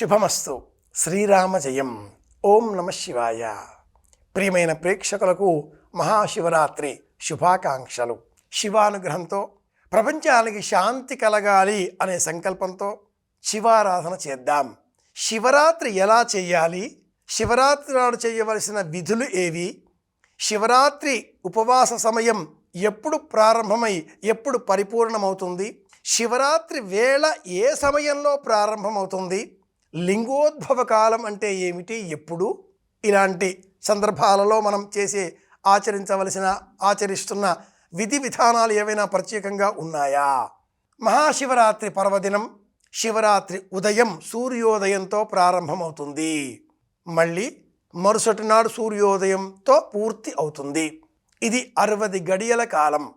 శుభమస్తు. శ్రీరామ జయం. ఓం నమ శివాయ. ప్రియమైన ప్రేక్షకులకు మహాశివరాత్రి శుభాకాంక్షలు. శివానుగ్రహంతో ప్రపంచానికి శాంతి కలగాలి అనే సంకల్పంతో శివారాధన చేద్దాం. శివరాత్రి ఎలా చేయాలి? శివరాత్రి నాడు చేయవలసిన విధులు ఏవి? శివరాత్రి ఉపవాస సమయం ఎప్పుడు ప్రారంభమై ఎప్పుడు పరిపూర్ణమవుతుంది? శివరాత్రి వేళ ఏ సమయంలో ప్రారంభమవుతుంది? లింగోద్భవ కాలం అంటే ఏమిటి? ఎప్పుడు? ఇలాంటి సందర్భాలలో మనం చేసే ఆచరించవలసిన ఆచరిస్తున్న విధి విధానాలు ఏవైనా ప్రత్యేకంగా ఉన్నాయా? మహాశివరాత్రి పర్వదినం శివరాత్రి ఉదయం సూర్యోదయంతో ప్రారంభమవుతుంది. మళ్ళీ మరుసటి నాడు సూర్యోదయంతో పూర్తి అవుతుంది. ఇది అరవది గడియల కాలం.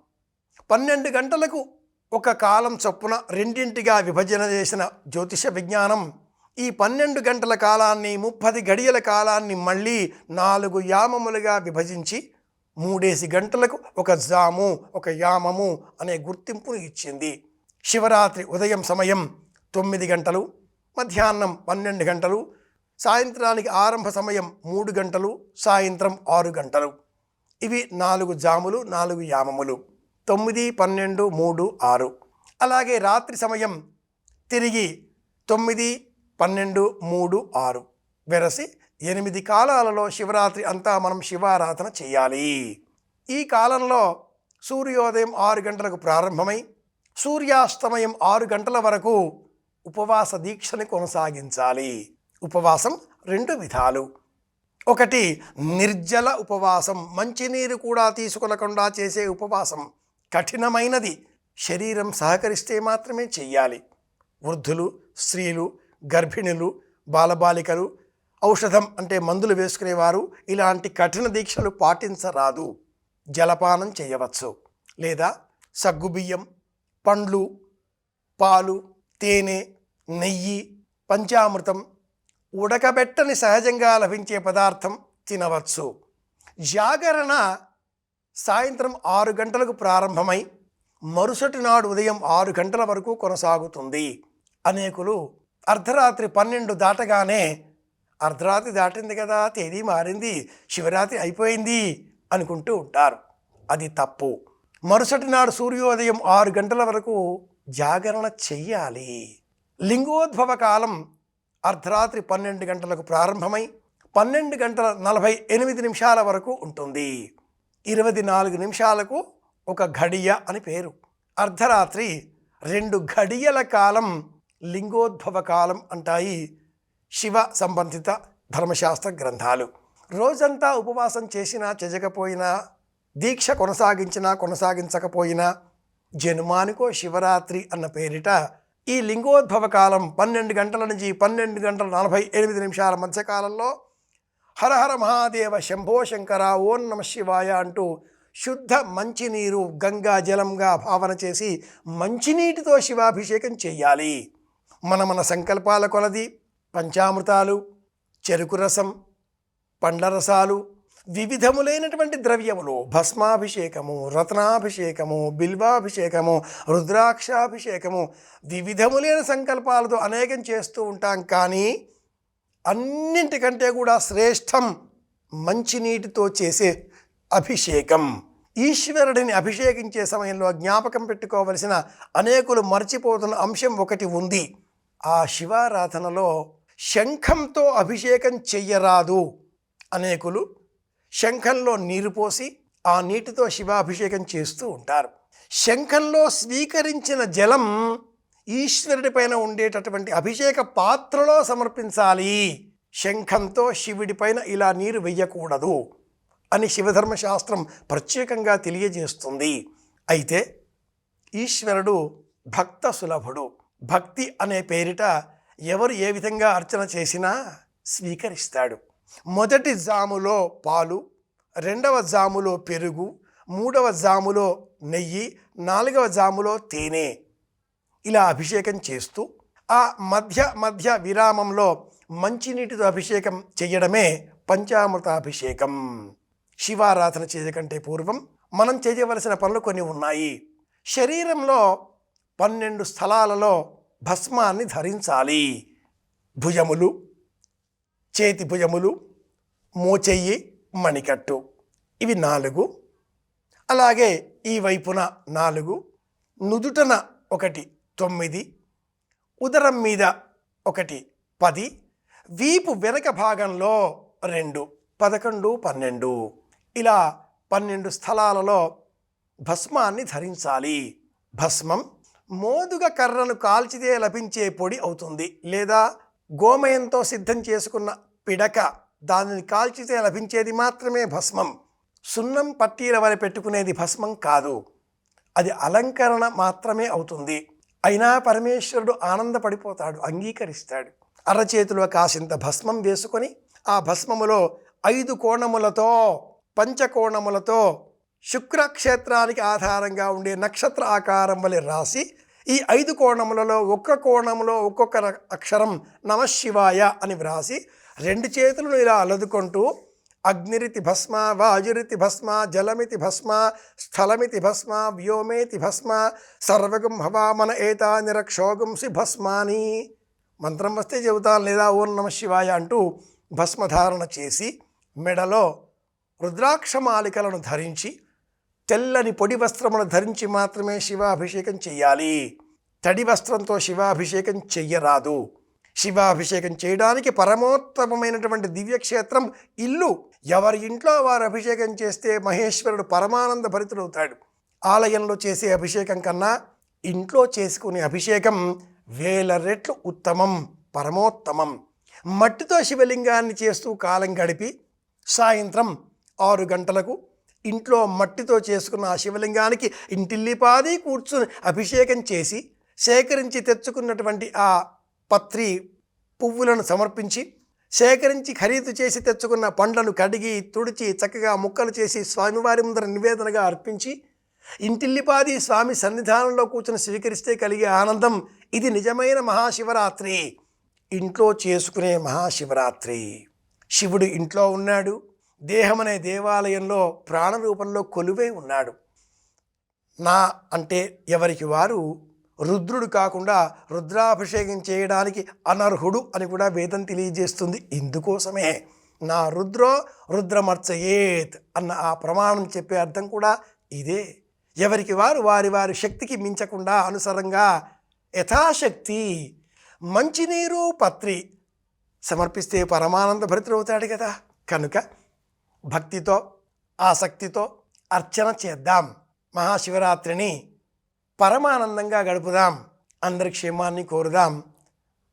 పన్నెండు గంటలకు ఒక కాలం చొప్పున రెండింటిగా విభజన చేసిన జ్యోతిష విజ్ఞానం ఈ పన్నెండు గంటల కాలాన్ని ముప్పది గడియల కాలాన్ని మళ్ళీ నాలుగు యామములుగా విభజించి మూడేసి గంటలకు ఒక జాము ఒక యామము అనే గుర్తింపును ఇచ్చింది. శివరాత్రి ఉదయం సమయం తొమ్మిది గంటలు మధ్యాహ్నం పన్నెండు గంటలు సాయంత్రానికి ఆరంభ సమయం మూడు గంటలు సాయంత్రం ఆరు గంటలు. ఇవి నాలుగు జాములు నాలుగు యామములు. తొమ్మిది పన్నెండు మూడు ఆరు. అలాగే రాత్రి సమయం తిరిగి తొమ్మిది పన్నెండు మూడు ఆరు. వెరసి ఎనిమిది కాలాలలో శివరాత్రి అంతా మనం శివారాధన చేయాలి. ఈ కాలంలో సూర్యోదయం ఆరు గంటలకు ప్రారంభమై సూర్యాస్తమయం ఆరు గంటల వరకు ఉపవాస దీక్షని కొనసాగించాలి. ఉపవాసం రెండు విధాలు. ఒకటి నిర్జల ఉపవాసం. మంచినీరు కూడా తీసుకునకుండా చేసే ఉపవాసం. కఠినమైనది. శరీరం సహకరిస్తే మాత్రమే చెయ్యాలి. వృద్ధులు స్త్రీలు గర్భిణులు బాలబాలికలు ఔషధం అంటే మందులు వేసుకునేవారు ఇలాంటి కఠిన దీక్షలు పాటించరాదు. జలపానం చేయవచ్చు. లేదా సగ్గుబియ్యం పండ్లు పాలు తేనె నెయ్యి పంచామృతం ఉడకబెట్టని సహజంగా లభించే పదార్థం తినవచ్చు. జాగరణ సాయంత్రం ఆరు గంటలకు ప్రారంభమై మరుసటి నాడు ఉదయం ఆరు గంటల వరకు కొనసాగుతుంది. అనేకులు అర్ధరాత్రి పన్నెండు దాటగానే అర్ధరాత్రి దాటింది కదా తేదీ మారింది శివరాత్రి అయిపోయింది అనుకుంటూ ఉంటారు. అది తప్పు. మరుసటి నాడు సూర్యోదయం ఆరు గంటల వరకు జాగరణ చెయ్యాలి. లింగోద్భవ కాలం అర్ధరాత్రి పన్నెండు గంటలకు ప్రారంభమై పన్నెండు గంటల నలభై ఎనిమిది నిమిషాల వరకు ఉంటుంది. ఇరవై నాలుగు నిమిషాలకు ఒక ఘడియ అని పేరు. అర్ధరాత్రి రెండు ఘడియల కాలం లింగోద్భవ కాలం అంటాయి శివ సంబంధిత ధర్మశాస్త్ర గ్రంథాలు. రోజంతా ఉపవాసం చేసినా చెజకపోయినా దీక్ష కొనసాగించినా కొనసాగించకపోయినా జనుమానికో శివరాత్రి అన్న పేరిట ఈ లింగోద్భవ కాలం పన్నెండు గంటల నుంచి పన్నెండు గంటల నలభై ఎనిమిది నిమిషాల మధ్యకాలంలో హరహర మహాదేవ శంభో శంకర ఓం నమ శివాయ అంటూ శుద్ధ మంచినీరు గంగా జలంగా భావన చేసి మంచినీటితో శివాభిషేకం చేయాలి మన మన సంకల్పాల కొలది పంచామృతాలు చెరుకు రసం పండ్ల రసాలు వివిధములైనటువంటి ద్రవ్యములు భస్మాభిషేకము రత్నాభిషేకము బిల్వాభిషేకము రుద్రాక్షాభిషేకము వివిధములైన సంకల్పాలతో అనేకం చేస్తూ ఉంటాం కానీ అన్నింటికంటే కూడా శ్రేష్టం మంచినీటితో చేసే అభిషేకం. ఈశ్వరుడిని అభిషేకించే సమయంలో జ్ఞాపకం పెట్టుకోవలసిన అనేకులు మర్చిపోతున్న అంశం ఒకటి ఉంది. ఆ శివారాధనలో శంఖంతో అభిషేకం చెయ్యరాదు అనేకులు శంఖంలో నీరు పోసి ఆ నీటితో శివాభిషేకం చేస్తూ ఉంటారు. శంఖంలో స్వీకరించిన జలం ఈశ్వరుడి పైన ఉండేటటువంటి అభిషేక పాత్రలో సమర్పించాలి. శంఖంతో శివుడి పైన ఇలా నీరు వెయ్యకూడదు అని శివధర్మశాస్త్రం ప్రత్యేకంగా తెలియజేస్తుంది. అయితే ఈశ్వరుడు భక్త సులభుడు. భక్తి అనే పేరిట ఎవరు ఏ విధంగా అర్చన చేసినా స్వీకరిస్తాడు. మొదటి జాములో పాలు రెండవ జాములో పెరుగు మూడవ జాములో నెయ్యి నాలుగవ జాములో తేనె ఇలా అభిషేకం చేస్తూ ఆ మధ్య మధ్య విరామంలో మంచినీటితో అభిషేకం చేయడమే పంచామృతాభిషేకం. శివారాధన చేయకంటే పూర్వం మనం చేయవలసిన పనులు కొన్ని ఉన్నాయి. శరీరంలో పన్నెండు స్థలాలలో భస్మాన్ని ధరించాలి. భుజములు చేతి భుజములు మోచెయ్యి మణికట్టు. ఇవి నాలుగు. అలాగే ఈ వైపున నాలుగు నుదుటన ఒకటి తొమ్మిది ఉదరం మీద ఒకటి పది వీపు వెనక భాగంలో రెండు పదకొండు పన్నెండు. ఇలా పన్నెండు స్థలాలలో భస్మాన్ని ధరించాలి. భస్మం మోదుగ కర్రను కాల్చితే లభించే పొడి అవుతుంది. లేదా గోమయంతో సిద్ధం చేసుకున్న పిడక దానిని కాల్చితే లభించేది మాత్రమే భస్మం. సున్నం పట్టీల వలె పెట్టుకునేది భస్మం కాదు. అది అలంకరణ మాత్రమే అవుతుంది. అయినా పరమేశ్వరుడు ఆనందపడిపోతాడు అంగీకరిస్తాడు. అరచేతిలో కాసింత భస్మం వేసుకొని ఆ భస్మములో ఐదు కోణములతో పంచకోణములతో శుక్రక్షేత్రానికి ఆధారంగా ఉండే నక్షత్ర ఆకారం వలె రాసి ఈ ఐదు కోణములలో ఒక్క కోణములో ఒక్కొక్క అక్షరం నమశివాయ అని వ్రాసి రెండు చేతులను ఇలా అలదుకుంటూ అగ్నిరితి భస్మ వాయురితి భస్మ జలమితి భస్మ స్థలమితి భస్మ వ్యోమేతి భస్మ సర్వగం హవామన ఏతా నిరక్షోగంసి భస్మాని మంత్రం వస్తే చెబుతాను లేదా ఓం నమ శివాయ అంటూ భస్మధారణ చేసి మెడలో రుద్రాక్షమాలికలను ధరించి తెల్లని పొడి వస్త్రములు ధరించి మాత్రమే శివాభిషేకం చెయ్యాలి. తడి వస్త్రంతో శివాభిషేకం చెయ్యరాదు. శివాభిషేకం చేయడానికి పరమోత్తమమైనటువంటి దివ్యక్షేత్రం ఇల్లు. ఎవరి ఇంట్లో వారు అభిషేకం చేస్తే మహేశ్వరుడు పరమానంద భరితుడవుతాడు. ఆలయంలో చేసే అభిషేకం కన్నా ఇంట్లో చేసుకునే అభిషేకం వేల రెట్లు ఉత్తమం పరమోత్తమం. మట్టితో శివలింగాన్ని చేస్తూ కాలం గడిపి సాయంత్రం ఆరు గంటలకు ఇంట్లో మట్టితో చేసుకున్న ఆ శివలింగానికి ఇంటిల్లిపాది కూర్చుని అభిషేకం చేసి సేకరించి తెచ్చుకున్నటువంటి ఆ పత్రి పువ్వులను సమర్పించి సేకరించి ఖరీదు చేసి తెచ్చుకున్న పండ్లను కడిగి తుడిచి చక్కగా ముక్కలు చేసి స్వామివారి ముందర నివేదనగా అర్పించి ఇంటిల్లిపాది స్వామి సన్నిధానంలో కూర్చుని స్వీకరిస్తే కలిగే ఆనందం ఇది నిజమైన మహాశివరాత్రి. ఇంట్లో చేసుకునే మహాశివరాత్రి. శివుడు ఇంట్లో ఉన్నాడు. దేహమనే దేవాలయంలో ప్రాణ రూపంలో కొలువై ఉన్నాడు. నా అంటే ఎవరికి వారు? రుద్రుడు కాకుండా రుద్రాభిషేకం చేయడానికి అనర్హుడు అని కూడా వేదం తెలియజేస్తుంది. ఇందుకోసమే నా రుద్రో రుద్రమర్చయేత్ అన్న ఆ ప్రమాణం చెప్పే అర్థం కూడా ఇదే. ఎవరికి వారు? వారి వారి శక్తికి మించకుండా అనుసరంగా యథాశక్తి మంచినీరు పత్రి సమర్పిస్తే పరమానంద భరితుడవుతాడు కదా. కనుక భక్తితో ఆసక్తితో అర్చన చేద్దాం. మహాశివరాత్రిని పరమానందంగా గడుపుదాం. అందరి క్షేమాన్ని కోరుదాం.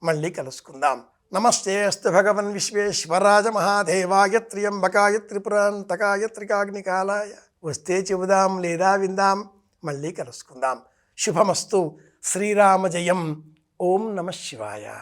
మళ్ళీ కలుసుకుందాం. నమస్తే అస్తు భగవన్ విశ్వేశ్వరాజ మహాదేవాయ త్రియంబకాయ త్రిపురాంతకాయ త్రికాగ్నికాలాయ. వస్తే చెబుదాం లేదా విందాం. మళ్ళీ కలుసుకుందాం. శుభమస్తు. శ్రీరామ జయం. ఓం నమ శివాయ.